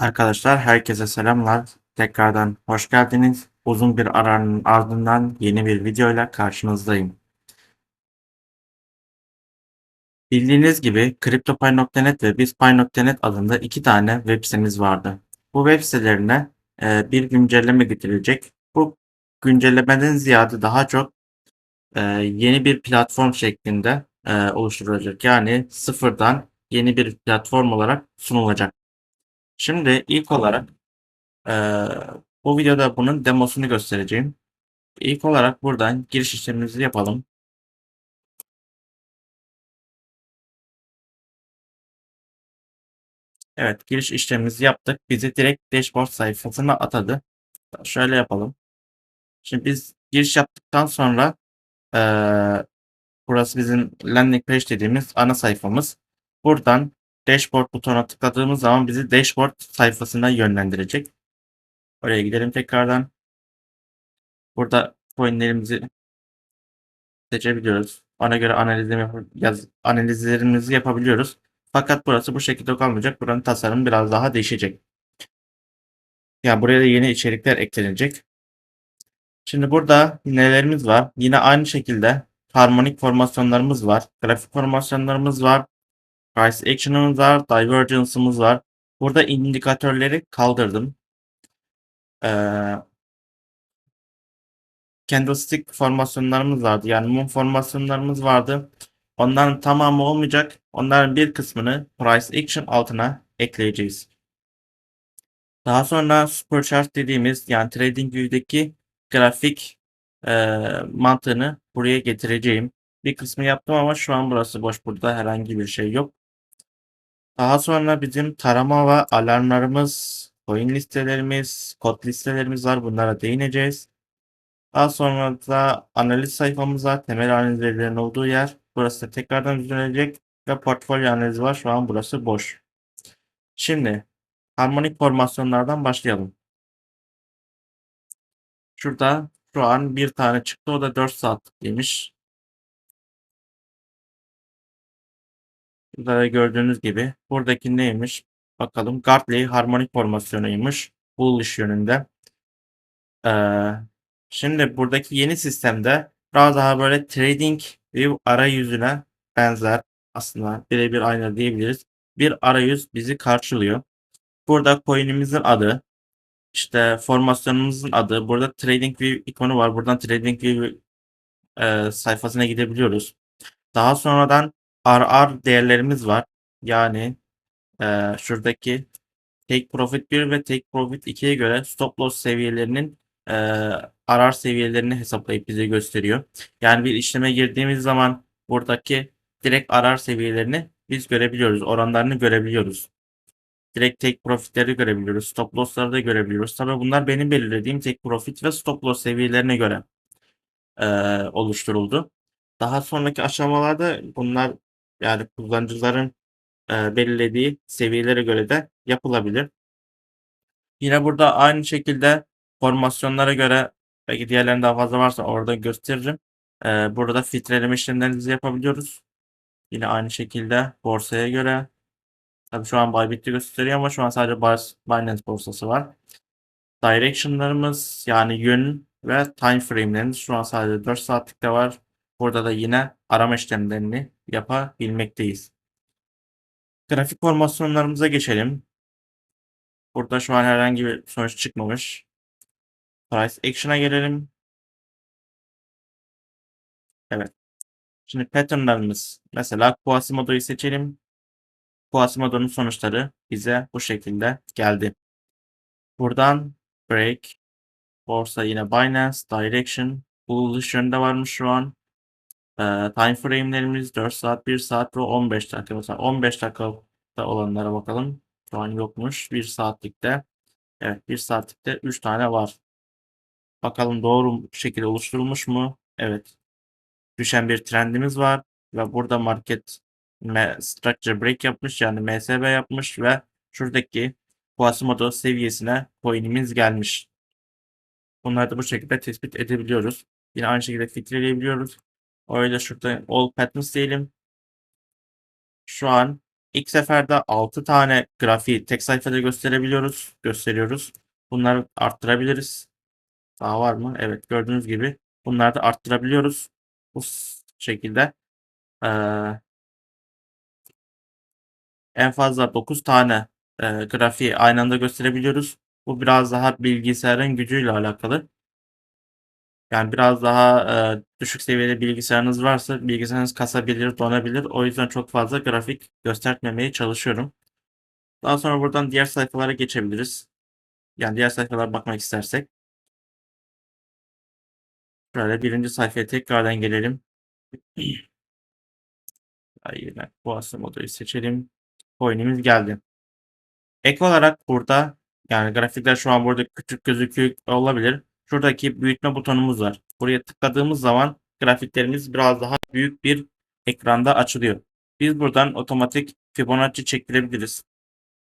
Arkadaşlar herkese selamlar. Tekrardan hoş geldiniz. Uzun bir aranın ardından yeni bir videoyla karşınızdayım. Bildiğiniz gibi CryptoPay.net ve BizPay.net adında iki tane web sitemiz vardı. Bu web sitelerine e, bir güncelleme getirilecek. Bu güncellemeden ziyade daha çok e, yeni bir platform şeklinde e, oluşturulacak. Yani sıfırdan yeni bir platform olarak sunulacak. Şimdi ilk olarak Ee, bu videoda bunun demosunu göstereceğim. İlk olarak buradan giriş işlemimizi yapalım. Evet, giriş işlemimizi yaptık. Bizi direkt dashboard sayfasına atadı. Şöyle yapalım. Şimdi biz giriş yaptıktan sonra ee, burası bizim landing page dediğimiz ana sayfamız. Buradan dashboard butonuna tıkladığımız zaman bizi dashboard sayfasına yönlendirecek. Oraya gidelim tekrardan. Burada coinlerimizi seçebiliyoruz. Ona göre analizlerimi yap- yaz, analizlerimizi yapabiliyoruz. Fakat burası bu şekilde kalmayacak. Buranın tasarımı biraz daha değişecek. Yani buraya da yeni içerikler eklenecek. Şimdi burada nelerimiz var? Yine aynı şekilde harmonik formasyonlarımız var. Grafik formasyonlarımız var. Price action'ımız var. Divergence'ımız var. Burada indikatörleri kaldırdım. Ee, candlestick formasyonlarımız vardı. Yani mum formasyonlarımız vardı. Onların tamamı olmayacak. Onların bir kısmını price action altına ekleyeceğiz. Daha sonra superchart dediğimiz yani TradingView'deki grafik e, mantığını buraya getireceğim. Bir kısmı yaptım ama şu an burası boş. Burada herhangi bir şey yok. Daha sonra bizim tarama ve alarmlarımız, coin listelerimiz, kod listelerimiz var. Bunlara değineceğiz. Daha sonra da analiz sayfamız var. Temel analiz verilerinin olduğu yer. Burası da tekrardan düzenlenecek ve portfolyo analizi var. Şu an burası boş. Şimdi harmonik formasyonlardan başlayalım. Şurada şu an bir tane çıktı. O da 4 saatlikliymiş. Burada da gördüğünüz gibi buradaki neymiş? Bakalım. Gartley harmonik formasyonuymuş. Bullish yönünde. Ee, şimdi buradaki yeni sistemde biraz daha böyle trading view arayüzüne benzer aslında birebir aynı diyebiliriz. Bir arayüz bizi karşılıyor. Burada coin'imizin adı, işte formasyonumuzun adı, burada trading view ikonu var. Buradan trading view e, sayfasına gidebiliyoruz. Daha sonradan RR değerlerimiz var. Yani e, şuradaki Take Profit 1 ve Take Profit 2'ye göre stop loss seviyelerinin e, RR seviyelerini hesaplayıp bize gösteriyor. Yani bir işleme girdiğimiz zaman buradaki direkt RR seviyelerini biz görebiliyoruz. Oranlarını görebiliyoruz. Direkt take profitleri görebiliyoruz. Stop loss'ları da görebiliyoruz. Tabii bunlar benim belirlediğim take profit ve stop loss seviyelerine göre e, oluşturuldu. Daha sonraki aşamalarda bunlar yani kullanıcıların e, belirlediği seviyelere göre de yapılabilir. Yine burada aynı şekilde formasyonlara göre belki diğerlerinde daha fazla varsa orada gösteririm. E, burada filtreleme işlemlerinizi yapabiliyoruz. Yine aynı şekilde borsaya göre. Tabii şu an Bybit'te gösteriyor ama şu an sadece Binance borsası var. Direction'larımız yani yön ve time frame'lerimiz şu an sadece 4 saatlikte var. Burada da yine arama işlemlerini yapabilmekteyiz. Grafik formasyonlarımıza geçelim. Burada şu an herhangi bir sonuç çıkmamış. Price Action'a gelelim. Evet. Şimdi patternlarımız. Mesela Quasimodo'yu seçelim. Quasimodo'nun sonuçları bize bu şekilde geldi. Buradan Break. Borsa yine Binance. Direction. Bullish yönde varmış şu an. Ee, time frame'lerimiz 4 saat, 1 saat ve 15 dakika. Mesela 15 dakikada olanlara bakalım. Şu an yokmuş. 1 saatlikte. Evet 1 saatlikte 3 tane var. Bakalım doğru şekilde oluşturulmuş mu? Evet. Düşen bir trendimiz var. Ve burada market structure break yapmış. Yani MSB yapmış ve şuradaki Quasimodo seviyesine coin'imiz gelmiş. Bunları da bu şekilde tespit edebiliyoruz. Yine aynı şekilde filtreleyebiliyoruz. Öyle şurada all patterns diyelim. Şu an İlk seferde 6 tane grafiği tek sayfada gösterebiliyoruz, gösteriyoruz. Bunları arttırabiliriz. Daha var mı? Evet, gördüğünüz gibi bunları da arttırabiliyoruz. Bu şekilde eee, en fazla 9 tane eee, grafiği aynı anda gösterebiliyoruz. Bu biraz daha bilgisayarın gücüyle alakalı. Yani biraz daha eee, düşük seviyede bilgisayarınız varsa bilgisayarınız kasabilir, donabilir. O yüzden çok fazla grafik göstermemeye çalışıyorum. Daha sonra buradan diğer sayfalara geçebiliriz. Yani diğer sayfalara bakmak istersek. Şöyle birinci sayfaya tekrardan gelelim. Yine bu asıl modayı seçelim. Coin'imiz geldi. Ek olarak burada yani grafikler şu an burada küçük gözüküyor olabilir. Şuradaki büyütme butonumuz var. Buraya tıkladığımız zaman grafiklerimiz biraz daha büyük bir ekranda açılıyor. Biz buradan otomatik Fibonacci çektirebiliriz.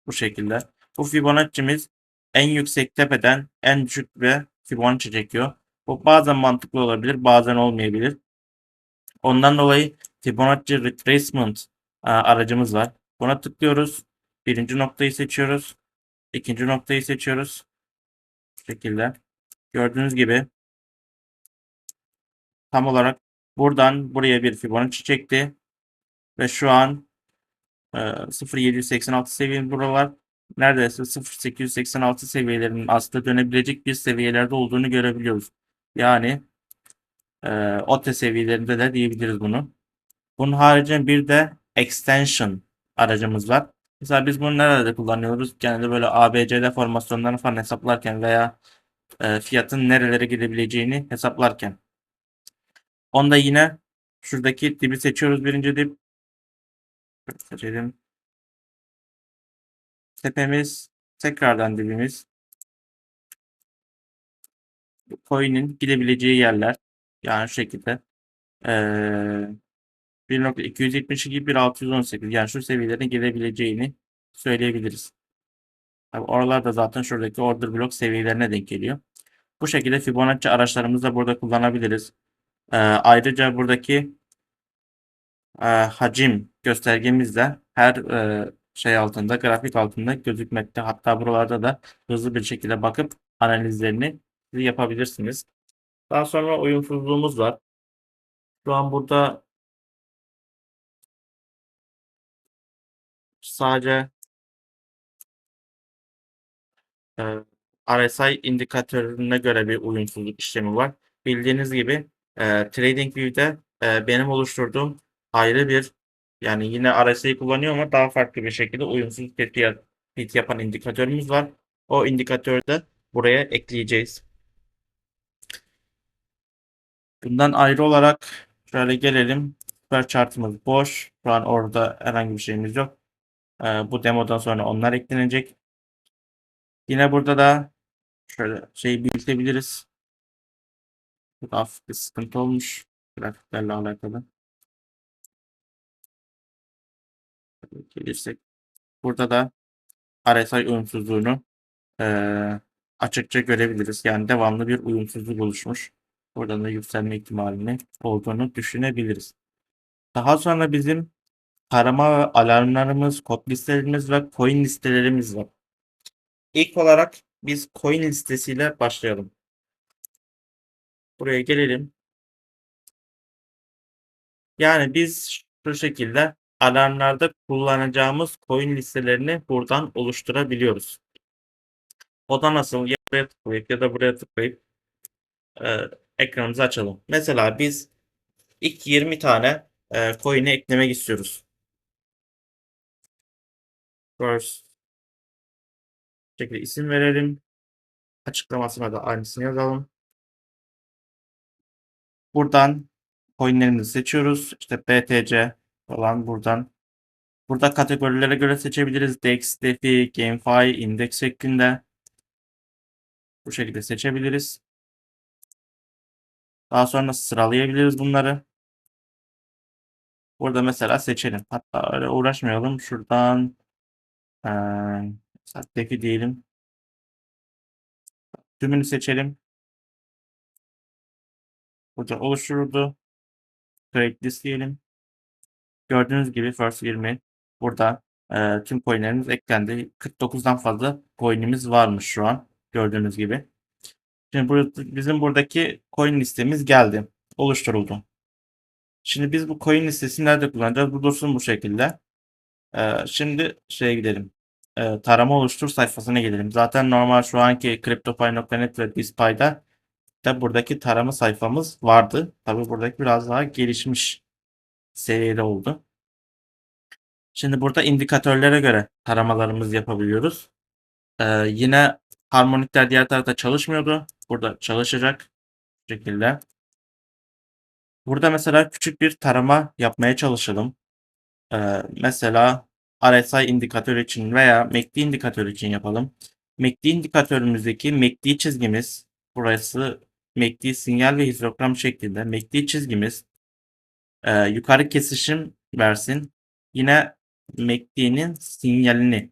Bu şekilde. Bu Fibonacci'miz en yüksek tepeden en düşük ve Fibonacci çekiyor. Bu bazen mantıklı olabilir, bazen olmayabilir. Ondan dolayı Fibonacci Retracement e, aracımız var. Buna tıklıyoruz. Birinci noktayı seçiyoruz. İkinci noktayı seçiyoruz. Bu şekilde. Gördüğünüz gibi tam olarak buradan buraya bir Fibonacci çekti. Ve şu an e, 0.786 seviyemiz buralar. Neredeyse 0.886 seviyelerinin aslında dönebilecek bir seviyelerde olduğunu görebiliyoruz. Yani e, OTE seviyelerinde de diyebiliriz bunu. Bunun haricinde bir de extension aracımız var. Mesela biz bunu nerede kullanıyoruz? Genelde böyle ABCD formasyonlarını falan hesaplarken veya e, fiyatın nerelere gidebileceğini hesaplarken. Onda yine şuradaki dibi seçiyoruz birinci dip. Seçelim. Tepemiz tekrardan dibimiz. Coin'in gidebileceği yerler. Yani şu şekilde. Ee, 1.272 1.618 yani şu seviyelerine gelebileceğini söyleyebiliriz. Tabii oralar da zaten şuradaki order block seviyelerine denk geliyor. Bu şekilde Fibonacci araçlarımızı da burada kullanabiliriz. Ee, ayrıca buradaki e, hacim göstergemiz de her e, şey altında, grafik altında gözükmekte. Hatta buralarda da hızlı bir şekilde bakıp analizlerini yapabilirsiniz. Daha sonra uyumsuzluğumuz var. Şu an burada sadece RSI indikatörüne göre bir uyumsuzluk işlemi var. Bildiğiniz gibi e, TradingView'de e, benim oluşturduğum ayrı bir yani yine RSI'yi kullanıyor ama daha farklı bir şekilde uyumsuzluk tespit yapan indikatörümüz var. O indikatörü de buraya ekleyeceğiz. Bundan ayrı olarak şöyle gelelim. Süper chartımız boş. Şu an orada herhangi bir şeyimiz yok. E, bu demodan sonra onlar eklenecek. Yine burada da şöyle şeyi büyütebiliriz. Bu bir sıkıntı olmuş. Grafiklerle alakalı. Gelirsek. Burada da RSI uyumsuzluğunu eee, açıkça görebiliriz. Yani devamlı bir uyumsuzluk oluşmuş. Buradan da yükselme ihtimalini olduğunu düşünebiliriz. Daha sonra bizim tarama ve alarmlarımız, kod listelerimiz ve coin listelerimiz var. İlk olarak biz coin listesiyle başlayalım. Buraya gelelim. Yani biz şu şekilde alarmlarda kullanacağımız coin listelerini buradan oluşturabiliyoruz. O da nasıl? Ya buraya tıklayıp ya da buraya tıklayıp e, ekranımızı açalım. Mesela biz ilk 20 tane e, coin'i eklemek istiyoruz. First şekilde isim verelim. Açıklamasına da aynısını yazalım. Buradan coinlerimizi seçiyoruz. İşte BTC falan buradan. Burada kategorilere göre seçebiliriz. DEX, DeFi, GameFi, Index şeklinde. Bu şekilde seçebiliriz. Daha sonra sıralayabiliriz bunları. Burada mesela seçelim. Hatta öyle uğraşmayalım. Şuradan eee DeFi diyelim. Tümünü seçelim. Burada oluşturuldu. Trade diyelim. Gördüğünüz gibi First 20 burada. Ee, tüm coinlerimiz eklendi. 49'dan fazla coinimiz varmış şu an. Gördüğünüz gibi. Şimdi burada, bizim buradaki coin listemiz geldi. Oluşturuldu. Şimdi biz bu coin listesini nerede kullanacağız? Bu dursun bu şekilde. Ee, şimdi şeye gidelim. Ee, tarama oluştur sayfasına gidelim. Zaten normal şu anki CryptoPy.net ve BizPy'da da buradaki tarama sayfamız vardı. Tabi buradaki biraz daha gelişmiş seviyede oldu. Şimdi burada indikatörlere göre taramalarımızı yapabiliyoruz. Ee, yine harmonikler diğer tarafta çalışmıyordu. Burada çalışacak şekilde. Burada mesela küçük bir tarama yapmaya çalışalım. Ee, mesela RSI indikatör için veya MACD indikatör için yapalım. MACD indikatörümüzdeki MACD çizgimiz burası MACD sinyal ve histogram şeklinde. MACD çizgimiz e, yukarı kesişim versin. Yine MACD'nin sinyalini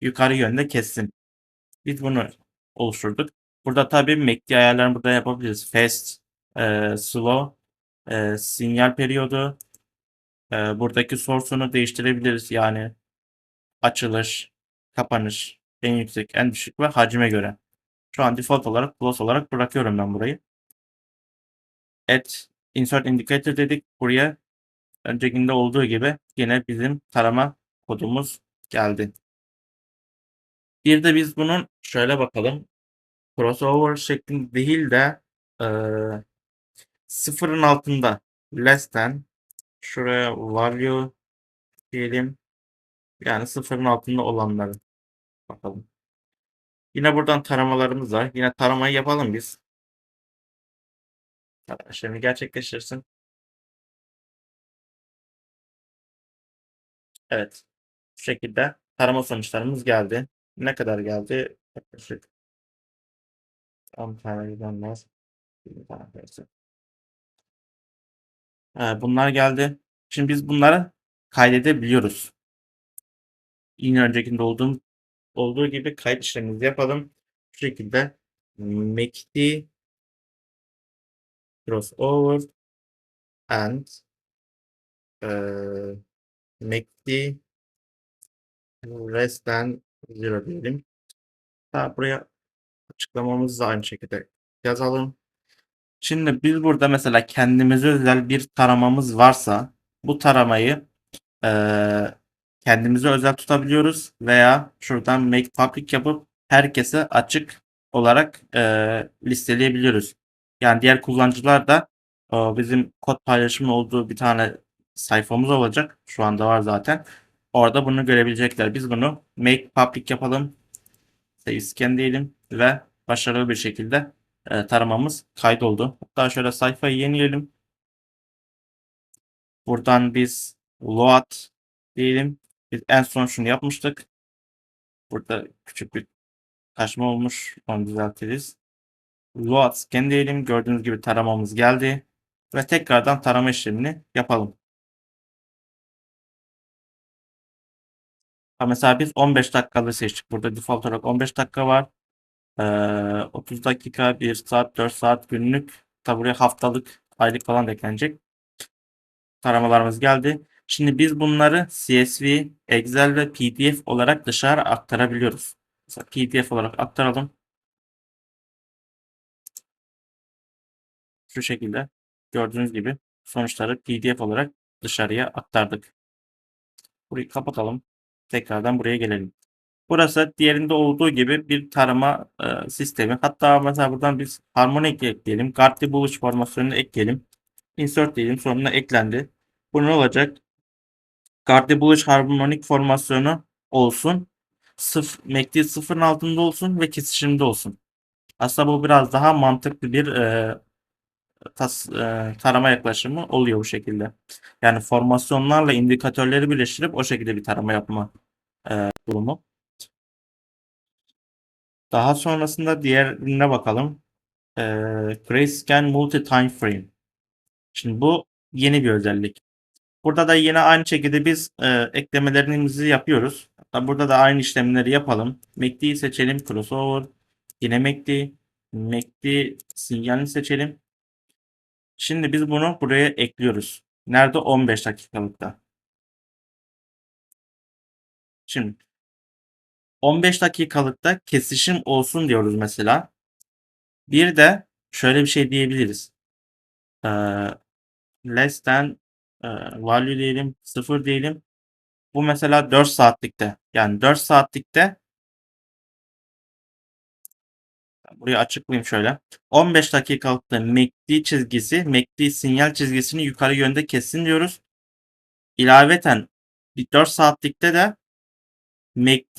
yukarı yönde kessin. Biz bunu oluşturduk. Burada tabii MACD ayarlarını burada yapabiliriz. Fast, e, slow, e, sinyal periyodu, e, buradaki source'unu değiştirebiliriz. Yani açılış, kapanış, en yüksek, en düşük ve hacime göre. Şu an default olarak plus olarak bırakıyorum ben burayı. Add insert indicator dedik. Buraya öncekinde olduğu gibi yine bizim tarama kodumuz geldi. Bir de biz bunun şöyle bakalım. Crossover şeklinde değil de e, sıfırın altında less than şuraya value diyelim. Yani sıfırın altında olanları bakalım. Yine buradan taramalarımız var. Yine taramayı yapalım biz. Şimdi gerçekleştirsin. Evet. Bu şekilde tarama sonuçlarımız geldi. Ne kadar geldi? Yaklaşık 10 tane gidenler. 20 tane versi. Ee, bunlar geldi. Şimdi biz bunları kaydedebiliyoruz. Yine öncekinde olduğum olduğu gibi kayıt işlemimizi yapalım. Bu şekilde MACD crossover and e, MACD less than zero diyelim. Daha buraya açıklamamızı da aynı şekilde yazalım. Şimdi biz burada mesela kendimize özel bir taramamız varsa bu taramayı eee kendimize özel tutabiliyoruz veya şuradan make public yapıp herkese açık olarak eee, listeleyebiliyoruz. Yani diğer kullanıcılar da o bizim kod paylaşımı olduğu bir tane sayfamız olacak. Şu anda var zaten. Orada bunu görebilecekler. Biz bunu make public yapalım. Save scan diyelim ve başarılı bir şekilde e, taramamız kaydoldu. Hatta şöyle sayfayı yenileyelim. Buradan biz load diyelim. Biz en son şunu yapmıştık. Burada küçük bir kaçma olmuş. Onu düzeltiriz. Load scan diyelim. Gördüğünüz gibi taramamız geldi. Ve tekrardan tarama işlemini yapalım. Mesela biz 15 dakikalı seçtik. Burada default olarak 15 dakika var. Ee, 30 dakika, 1 saat, 4 saat günlük. Tabi buraya haftalık, aylık falan da eklenecek. Taramalarımız geldi. Şimdi biz bunları CSV, Excel ve PDF olarak dışarı aktarabiliyoruz. Mesela PDF olarak aktaralım. Şu şekilde gördüğünüz gibi sonuçları PDF olarak dışarıya aktardık. Burayı kapatalım. Tekrardan buraya gelelim. Burası diğerinde olduğu gibi bir tarama e, sistemi. Hatta mesela buradan biz harmoni ekleyelim. Gartli buluş formasyonunu ekleyelim. Insert diyelim. Sonuna eklendi. Bu ne olacak? Gartli buluş harmonik formasyonu olsun. Sıf, MACD sıfırın altında olsun ve kesişimde olsun. Aslında bu biraz daha mantıklı bir e, tas, e, tarama yaklaşımı oluyor bu şekilde. Yani formasyonlarla indikatörleri birleştirip o şekilde bir tarama yapma e, durumu. Daha sonrasında diğerine bakalım. E, Grayscan Multi Time Frame. Şimdi bu yeni bir özellik. Burada da yine aynı şekilde biz e, eklemelerimizi yapıyoruz. Hatta burada da aynı işlemleri yapalım. MACD'yi seçelim. Crossover. Yine MACD. MACD sinyalini seçelim. Şimdi biz bunu buraya ekliyoruz. Nerede? 15 dakikalıkta. Şimdi 15 dakikalıkta kesişim olsun diyoruz mesela. Bir de şöyle bir şey diyebiliriz. Ee, less than e, value diyelim, 0 diyelim. Bu mesela 4 saatlikte. Yani 4 saatlikte burayı açıklayayım şöyle. 15 dakikalıkta MACD çizgisi, MACD sinyal çizgisini yukarı yönde kesin diyoruz. İlaveten 4 saatlikte de MACD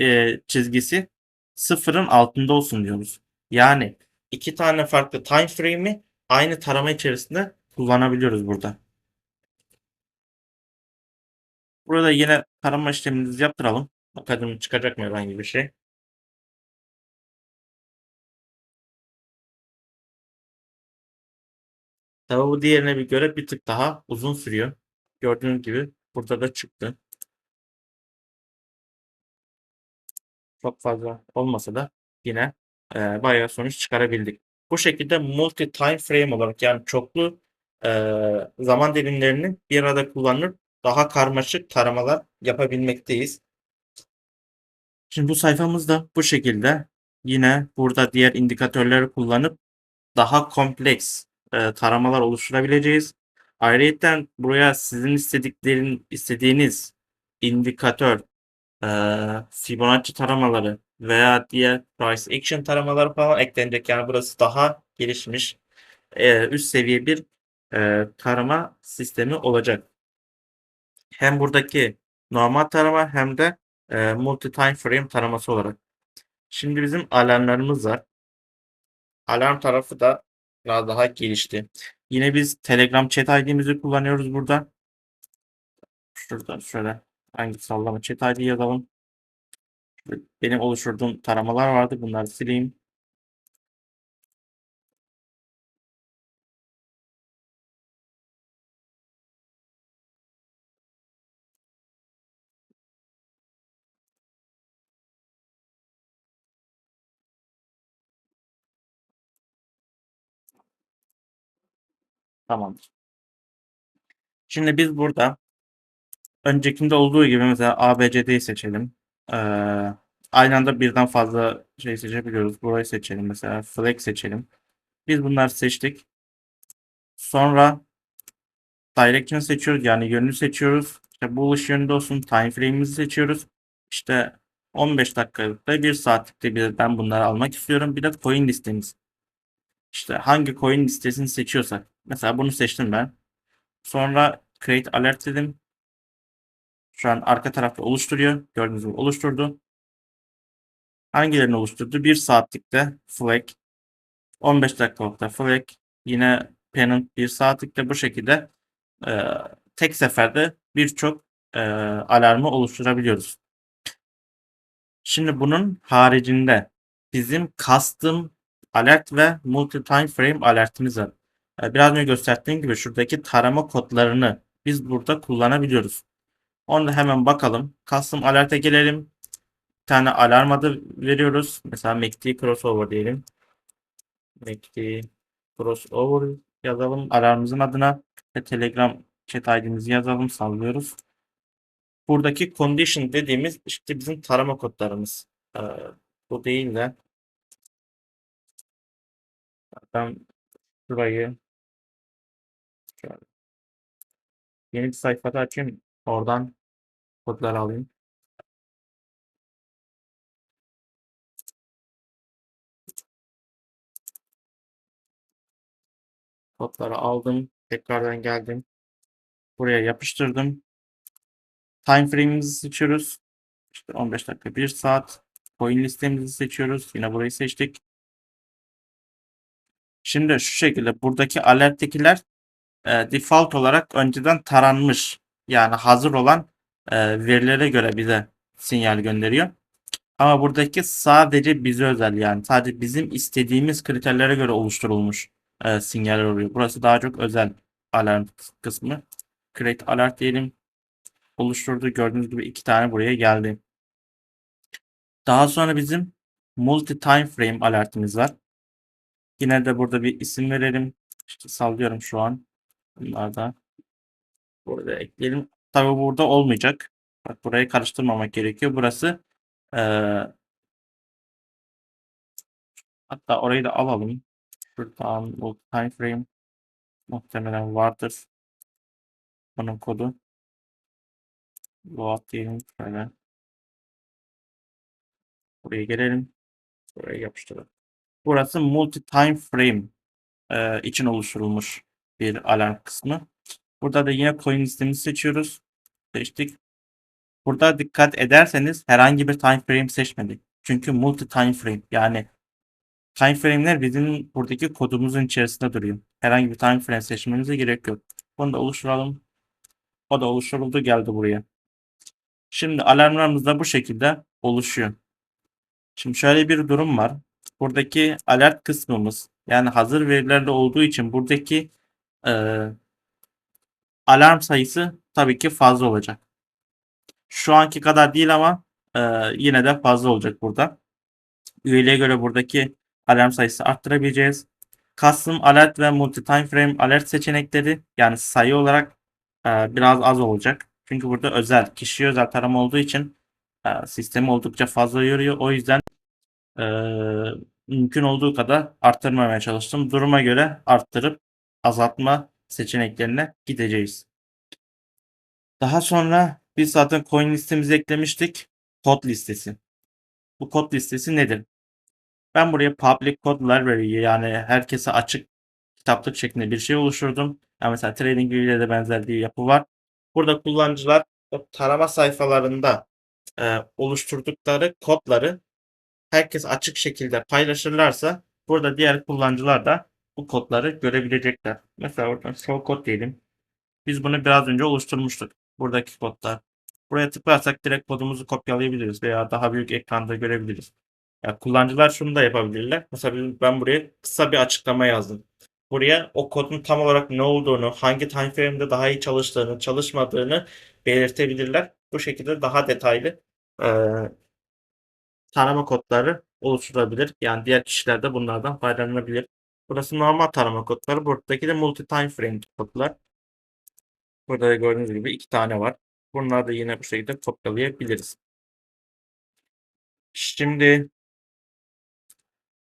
e, çizgisi sıfırın altında olsun diyoruz. Yani iki tane farklı time frame'i aynı tarama içerisinde kullanabiliyoruz burada. Burada yine tarama işlemimizi yaptıralım. Bakalım çıkacak mı herhangi bir şey. Tabi bu diğerine bir göre bir tık daha uzun sürüyor. Gördüğünüz gibi burada da çıktı. Çok fazla olmasa da yine e, bayağı sonuç çıkarabildik. Bu şekilde multi time frame olarak yani çoklu e, zaman dilimlerini bir arada kullanıp daha karmaşık taramalar yapabilmekteyiz. Şimdi bu sayfamızda bu şekilde yine burada diğer indikatörleri kullanıp daha kompleks e, taramalar oluşturabileceğiz. Ayrıca buraya sizin istediklerin istediğiniz indikatör, e, Fibonacci taramaları veya diğer price action taramaları falan eklenecek. Yani burası daha gelişmiş e, üst seviye bir e, tarama sistemi olacak. Hem buradaki normal tarama hem de e, multi time frame taraması olarak. Şimdi bizim alarmlarımız var. Alarm tarafı da biraz daha gelişti. Yine biz Telegram chat ID'mizi kullanıyoruz burada. Şurada şöyle hangi sallama chat ID yazalım. Benim oluşturduğum taramalar vardı. Bunları sileyim. Tamamdır. Şimdi biz burada öncekinde olduğu gibi mesela ABCD'yi seçelim. Ee, aynı anda birden fazla şey seçebiliyoruz. Burayı seçelim mesela. Flex seçelim. Biz bunları seçtik. Sonra direction seçiyoruz. Yani yönünü seçiyoruz. İşte bullish yönünde olsun. Time frame'imizi seçiyoruz. İşte 15 dakikalıkta 1 saatlikte bir ben bunları almak istiyorum. Bir de coin listemiz. İşte hangi coin listesini seçiyorsak. Mesela bunu seçtim ben. Sonra create alert dedim. Şu an arka tarafta oluşturuyor. Gördüğünüz gibi oluşturdu. Hangilerini oluşturdu? 1 saatlikte flag. 15 dakikalıkta flag. Yine pennant 1 saatlikte bu şekilde e, tek seferde birçok e, alarmı oluşturabiliyoruz. Şimdi bunun haricinde bizim custom alert ve multi time frame alertimiz var. E, biraz önce gösterdiğim gibi şuradaki tarama kodlarını biz burada kullanabiliyoruz. Onu da hemen bakalım. Custom alert'e gelelim. Bir tane alarm adı veriyoruz. Mesela MACD crossover diyelim. MACD crossover yazalım alarmımızın adına ve Telegram chat ID'mizi yazalım sallıyoruz. Buradaki condition dediğimiz işte bizim tarama kodlarımız. Ee, bu değil de ben şurayı şöyle yeni bir sayfada açayım. Oradan kodları alayım. Kodları aldım. Tekrardan geldim. Buraya yapıştırdım. Time frame'imizi seçiyoruz. İşte 15 dakika 1 saat. Coin listemizi seçiyoruz. Yine burayı seçtik. Şimdi şu şekilde buradaki alerttekiler e, default olarak önceden taranmış. Yani hazır olan e, verilere göre bize sinyal gönderiyor. Ama buradaki sadece bize özel yani sadece bizim istediğimiz kriterlere göre oluşturulmuş e, sinyaller oluyor. Burası daha çok özel alarm kısmı. Create alert diyelim. Oluşturdu. Gördüğünüz gibi iki tane buraya geldi. Daha sonra bizim multi time frame alertimiz var. Yine de burada bir isim verelim. İşte sallıyorum şu an. Bunlar da burada ekleyelim. Tabi burada olmayacak. Bak burayı karıştırmamak gerekiyor. Burası eee, hatta orayı da alalım. Şuradan bu time frame muhtemelen vardır. Bunun kodu. Load diyelim şöyle. Buraya gelelim. Buraya yapıştıralım. Burası multi time frame eee, için oluşturulmuş bir alarm kısmı. Burada da yine coin listemizi seçiyoruz. Seçtik. Burada dikkat ederseniz herhangi bir time frame seçmedik. Çünkü multi time frame yani time frame'ler bizim buradaki kodumuzun içerisinde duruyor. Herhangi bir time frame seçmemize gerek yok. Bunu da oluşturalım. O da oluşturuldu geldi buraya. Şimdi alarmlarımız da bu şekilde oluşuyor. Şimdi şöyle bir durum var. Buradaki alert kısmımız yani hazır verilerle olduğu için buradaki eee, alarm sayısı tabii ki fazla olacak. Şu anki kadar değil ama eee, yine de fazla olacak burada. Üyeliğe göre buradaki alarm sayısı arttırabileceğiz. Custom alert ve multi time frame alert seçenekleri yani sayı olarak eee, biraz az olacak. Çünkü burada özel, kişi özel tarama olduğu için eee, sistemi oldukça fazla yoruyor. O yüzden eee, mümkün olduğu kadar arttırmamaya çalıştım. Duruma göre arttırıp azaltma seçeneklerine gideceğiz. Daha sonra biz zaten coin listemize eklemiştik. Kod listesi. Bu kod listesi nedir? Ben buraya public code library yani herkese açık kitaplık şeklinde bir şey oluşturdum. Yani mesela TradingView'de de benzer bir yapı var. Burada kullanıcılar tarama sayfalarında e, oluşturdukları kodları herkes açık şekilde paylaşırlarsa burada diğer kullanıcılar da bu kodları görebilecekler. Mesela oradan show code diyelim. Biz bunu biraz önce oluşturmuştuk. Buradaki kodlar. Buraya tıklarsak direkt kodumuzu kopyalayabiliriz veya daha büyük ekranda görebiliriz. Ya kullanıcılar şunu da yapabilirler. Mesela ben buraya kısa bir açıklama yazdım. Buraya o kodun tam olarak ne olduğunu, hangi time frame'de daha iyi çalıştığını, çalışmadığını belirtebilirler. Bu şekilde daha detaylı eee, tarama kodları oluşturabilir. Yani diğer kişiler de bunlardan faydalanabilir. Burası normal tarama kodları. Buradaki de multi time frame kodlar. Burada da gördüğünüz gibi iki tane var. Bunları da yine bu şekilde kopyalayabiliriz. Şimdi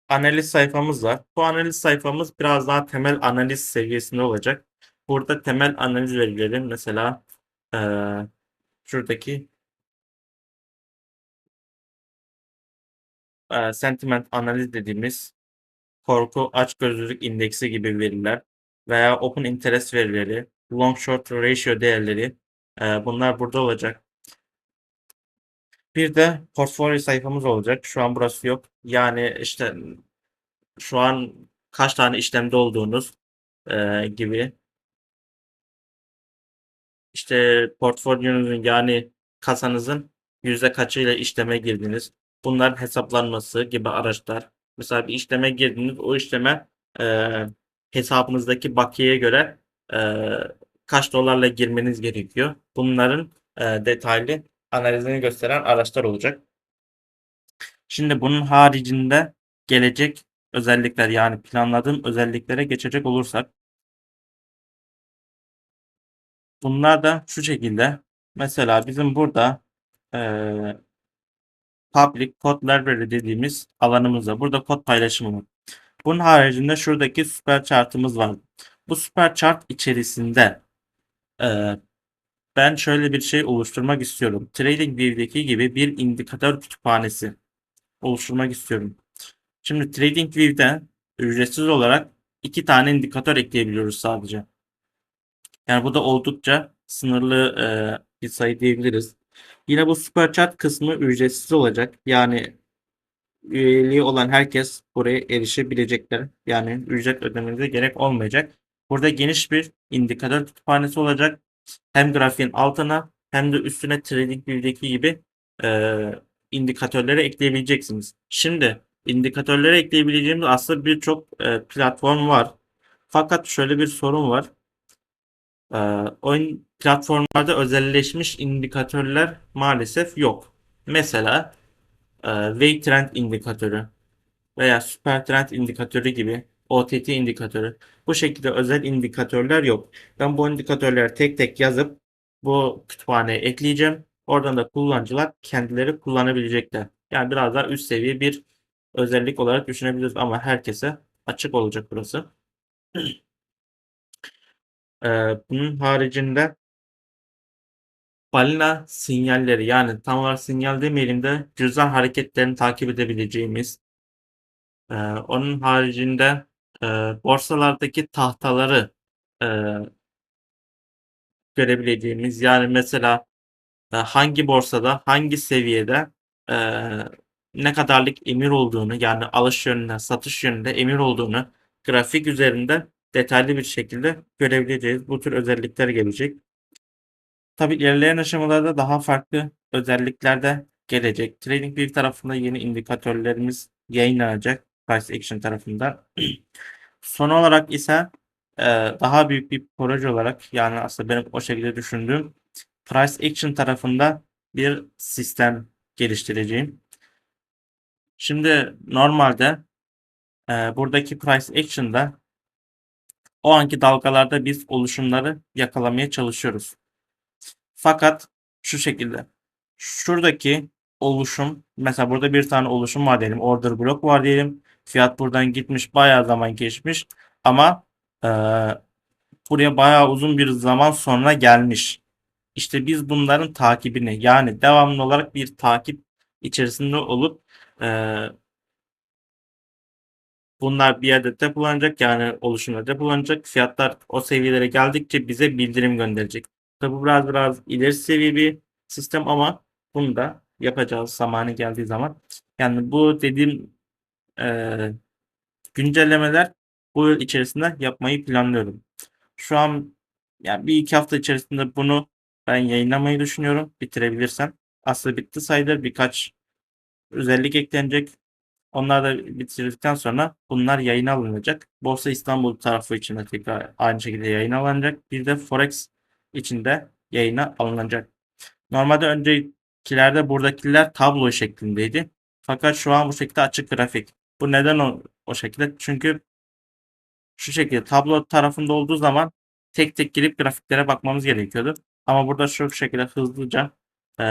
analiz sayfamız var. Bu analiz sayfamız biraz daha temel analiz seviyesinde olacak. Burada temel analiz verileri mesela eee, şuradaki eee, sentiment analiz dediğimiz korku açgözlülük indeksi gibi veriler veya open interest verileri, long short ratio değerleri eee, bunlar burada olacak. Bir de portfolyo sayfamız olacak. Şu an burası yok. Yani işte şu an kaç tane işlemde olduğunuz eee, gibi işte portfolyonuzun yani kasanızın yüzde kaçıyla işleme girdiniz. Bunların hesaplanması gibi araçlar. Mesela bir işleme girdiniz. O işleme eee, hesabınızdaki bakiyeye göre eee, kaç dolarla girmeniz gerekiyor. Bunların eee, detaylı analizini gösteren araçlar olacak. Şimdi bunun haricinde gelecek özellikler yani planladığım özelliklere geçecek olursak bunlar da şu şekilde mesela bizim burada eee public code library dediğimiz alanımızda burada kod paylaşımı var. Bunun haricinde şuradaki süper chart'ımız var. Bu süper chart içerisinde eee, ben şöyle bir şey oluşturmak istiyorum. TradingView'deki gibi bir indikatör kütüphanesi oluşturmak istiyorum. Şimdi TradingView'de ücretsiz olarak iki tane indikatör ekleyebiliyoruz sadece. Yani bu da oldukça sınırlı e, bir sayı diyebiliriz. Yine bu Super Chat kısmı ücretsiz olacak. Yani üyeliği olan herkes buraya erişebilecekler. Yani ücret ödemenize gerek olmayacak. Burada geniş bir indikatör kütüphanesi olacak. Hem grafiğin altına hem de üstüne TradingView'deki gibi e, indikatörleri ekleyebileceksiniz. Şimdi indikatörleri ekleyebileceğimiz aslında birçok e, platform var. Fakat şöyle bir sorun var. Oyun platformlarda özelleşmiş indikatörler maalesef yok. Mesela e, Wave Trend indikatörü veya Super Trend indikatörü gibi OTT indikatörü. Bu şekilde özel indikatörler yok. Ben bu indikatörleri tek tek yazıp bu kütüphaneye ekleyeceğim Oradan da kullanıcılar kendileri kullanabilecekler. Yani biraz daha üst seviye bir özellik olarak düşünebiliriz ama herkese açık olacak burası. Bunun haricinde balina sinyalleri yani tam olarak sinyal demeyelim de cüzdan hareketlerini takip edebileceğimiz onun haricinde borsalardaki tahtaları görebileceğimiz yani mesela hangi borsada hangi seviyede ne kadarlık emir olduğunu yani alış yönünde satış yönünde emir olduğunu grafik üzerinde detaylı bir şekilde görebileceğiz. Bu tür özellikler gelecek. Tabi ilerleyen aşamalarda daha farklı özellikler de gelecek. TradingView tarafında yeni indikatörlerimiz yayınlanacak. Price Action tarafında. Son olarak ise e, daha büyük bir proje olarak yani aslında benim o şekilde düşündüğüm Price Action tarafında bir sistem geliştireceğim. Şimdi normalde e, buradaki Price Action'da o anki dalgalarda biz oluşumları yakalamaya çalışıyoruz. Fakat şu şekilde. Şuradaki oluşum mesela burada bir tane oluşum var diyelim. Order block var diyelim. Fiyat buradan gitmiş bayağı zaman geçmiş ama e, buraya bayağı uzun bir zaman sonra gelmiş. İşte biz bunların takibini yani devamlı olarak bir takip içerisinde olup e, bunlar bir yerde depolanacak yani oluşumda depolanacak. Fiyatlar o seviyelere geldikçe bize bildirim gönderecek. Tabi biraz biraz ileri seviye bir sistem ama bunu da yapacağız zamanı geldiği zaman. Yani bu dediğim e, güncellemeler bu yıl içerisinde yapmayı planlıyorum. Şu an yani bir iki hafta içerisinde bunu ben yayınlamayı düşünüyorum bitirebilirsem. Aslında bitti sayılır birkaç özellik eklenecek. Onlar da bitirdikten sonra bunlar yayına alınacak. Borsa İstanbul tarafı için de tekrar aynı şekilde yayına alınacak. Bir de Forex içinde yayına alınacak. Normalde öncekilerde buradakiler tablo şeklindeydi. Fakat şu an bu şekilde açık grafik. Bu neden o, o şekilde? Çünkü şu şekilde tablo tarafında olduğu zaman tek tek girip grafiklere bakmamız gerekiyordu. Ama burada şu şekilde hızlıca e,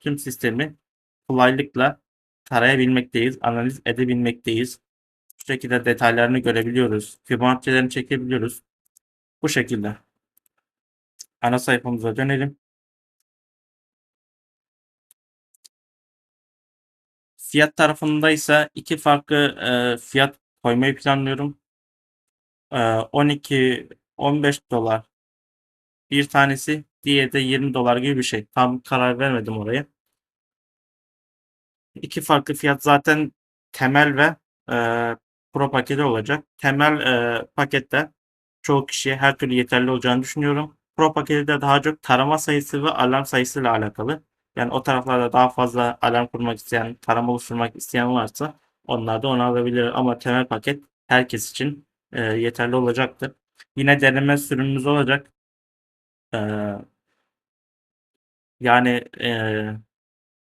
tüm sistemi kolaylıkla tarayabilmekteyiz, analiz edebilmekteyiz. Bu şekilde detaylarını görebiliyoruz. Fibonacci'lerini çekebiliyoruz. Bu şekilde. Ana sayfamıza dönelim. Fiyat tarafında ise iki farklı e, fiyat koymayı planlıyorum. E, 12-15 dolar bir tanesi, diğeri de 20 dolar gibi bir şey. Tam karar vermedim oraya. İki farklı fiyat zaten temel ve e, pro paketi olacak. Temel e, pakette çoğu kişiye her türlü yeterli olacağını düşünüyorum. Pro paketi de daha çok tarama sayısı ve alarm sayısı ile alakalı. Yani o taraflarda daha fazla alarm kurmak isteyen, tarama oluşturmak isteyen varsa onlar da onu alabilir. Ama temel paket herkes için e, yeterli olacaktır. Yine deneme sürümümüz olacak. E, yani e,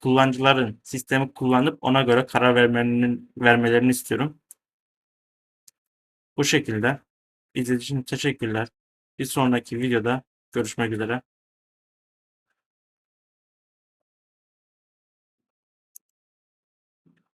kullanıcıların sistemi kullanıp ona göre karar vermenin, vermelerini istiyorum. Bu şekilde. İzlediğiniz için teşekkürler. Bir sonraki videoda görüşmek üzere.